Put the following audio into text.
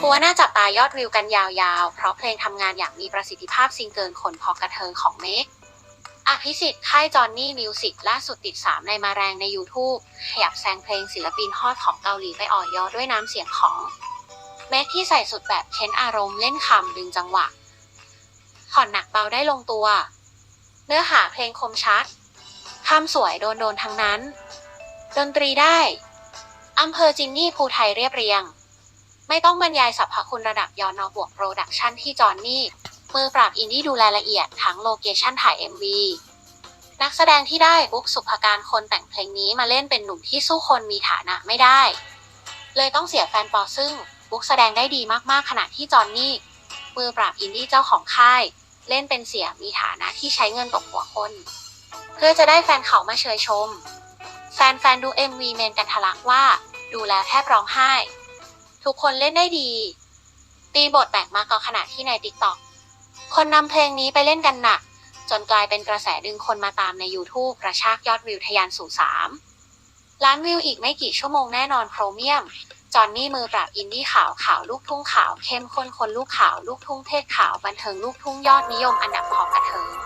ทัวน่าจับตายอดวิวกันยาวๆ เพราะเพลงทำงานอย่างมีประสิทธิภาพซิงเกิลคนพอกระเทิงของเมกอภิสิทธิ์ค่ายจอนนี่มิวสิกล่าสุดติด 3 ในมาแรงใน YouTube ขยับแซงเพลงศิลปินฮอตของเกาหลีไปอ่อยยอด้วยน้ำเสียงของเมกที่ใส่สุดแบบเค้นอารมณ์เล่นคำดึงจังหวะผ่อนหนักเบาได้ลงตัว เนื้อหาเพลงคมชัดคำสวยโดนโดนๆทั้งนั้น ดนตรีได้อำเภอจินนี่ภูไทยเรียบเรียง ไม่ต้องบรรยายสรรพคุณระดับยอนอบวกโปรดักชันที่จอนนี่มือปราบอินดี้ดูรายละเอียดทั้งโลเคชันถ่าย MV นักแสดงที่ได้บุ๊กสุภการคนแต่งเพลงนี้มาเล่นเป็นหนุ่มที่สู้คนมีฐานะไม่ได้ เลยต้องเสียแฟนปอซึ่งบุ๊กแสดงได้ดีมากๆขณะที่จอนนี่มือปราบอินดี้เจ้าของค่าย เล่นเป็นเสียมีฐานะที่ใช้เงินตกหัวคน เพื่อจะได้แฟนเขามาเชยชม แฟนๆดู MV เมนกันทะลักว่า ดูแล้วแทบร้องไห้ ทุกคนเล่นได้ดี ตีบทแตกมากกว่าขณะที่ในติ๊กต็อกคนนำเพลงนี้ไปเล่นกันหนัก จนกลายเป็นกระแสดึงคนมาตามใน YouTube กระชากยอดวิวทะยานสู่3ล้านวิวอีกไม่กี่ชั่วโมงแน่นอนโครเมียม จอนนี่มือปราบอินดี้ขาวขาวลูกทุ่งขาว เข้มข้นคนลูกขาว ลูกทุ่งเพศขาว บันเทิงลูกทุ่งยอดนิยมอันดับของกระเทิง